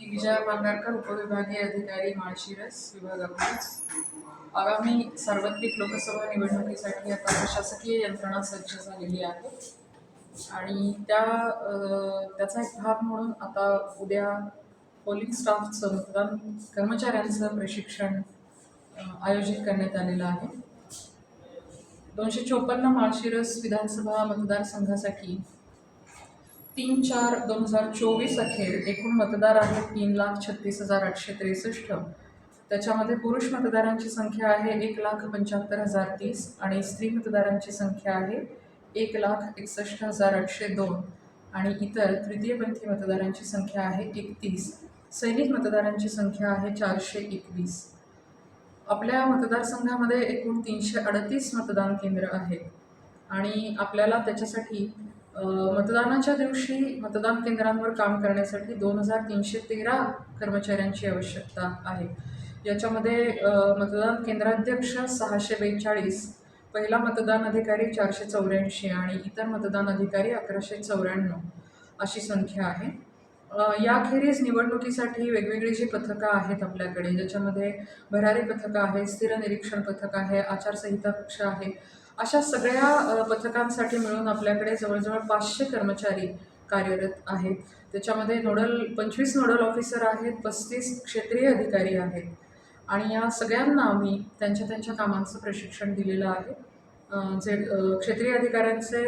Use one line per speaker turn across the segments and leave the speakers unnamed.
विजया पांगारकर उपविभागीय अधिकारी माळशिरस विभाग अभ्यास आगामी सार्वत्रिक लोकसभा निवडणुकीसाठी आता प्रशासकीय यंत्रणा सज्ज झालेली आहे. आणि त्या त्याचा एक भाग म्हणून आता उद्या पोलिंग स्टाफचं मतदान कर्मचाऱ्यांचं प्रशिक्षण आयोजित करण्यात आलेलं आहे. दोनशे चोपन्न माळशिरस विधानसभा मतदारसंघासाठी तीन चार दोन हजार चोवीस अखेर एकूण मतदार आहेत तीन लाख छत्तीस हजार आठशे त्रेसष्ट. त्याच्यामध्ये पुरुष मतदारांची संख्या आहे एक लाख पंच्याहत्तर हजार तीस आणि स्त्री मतदारांची संख्या आहे एक लाख एकसष्ट हजार आठशे दोन आणि इतर तृतीयपंथी मतदारांची संख्या आहे एकतीस. सैनिक मतदारांची संख्या आहे चारशे एकवीस. आपल्या मतदारसंघामध्ये एकूण तीनशे अडतीस मतदान केंद्र आहेत आणि आपल्याला त्याच्यासाठी मतदानाच्या दिवशी मतदान केंद्रांवर काम करण्यासाठी दोन हजार तीनशे तेरा कर्मचाऱ्यांची आवश्यकता आहे. याच्यामध्ये मतदान केंद्राध्यक्ष सहाशे बेचाळीस पहिला मतदान अधिकारी चारशे चौऱ्याऐंशी आणि इतर मतदान अधिकारी अकराशे चौऱ्याण्णव अशी संख्या आहे. याखेरीज निवडणुकीसाठी वेगवेगळी जी पथकं आहेत आपल्याकडे ज्याच्यामध्ये भरारी पथकं आहे स्थिर निरीक्षण पथक आहे आचारसंहिता कक्ष आहे अशा सगळ्या पथकांसाठी मिळून आपल्याकडे जवळजवळ पाचशे कर्मचारी कार्यरत आहेत. त्याच्यामध्ये नोडल पंचवीस नोडल ऑफिसर आहेत पस्तीस क्षेत्रीय अधिकारी आहेत. आणि या सगळ्यांना आम्ही त्यांच्या त्यांच्या कामांचं प्रशिक्षण दिलेलं आहे. जे क्षेत्रीय अधिकाऱ्यांचे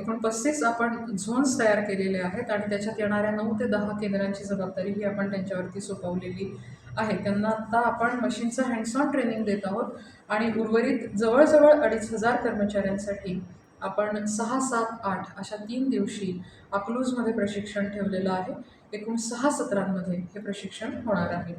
एकूण पस्तीस आपण झोन्स तयार केलेले आहेत आणि त्याच्यात येणाऱ्या नऊ ते दहा केंद्रांची जबाबदारी ही आपण त्यांच्यावरती सोपवलेली आहे. त्यांना आता आपण मशीनचं हँड्स ऑन ट्रेनिंग देत आहोत आणि उर्वरित जवळजवळ अडीच हजार कर्मचाऱ्यांसाठी आपण सहा सात आठ अशा तीन दिवशी अकलूजमध्ये प्रशिक्षण ठेवलेलं आहे. एकूण सहा सत्रांमध्ये हे प्रशिक्षण होणार आहे.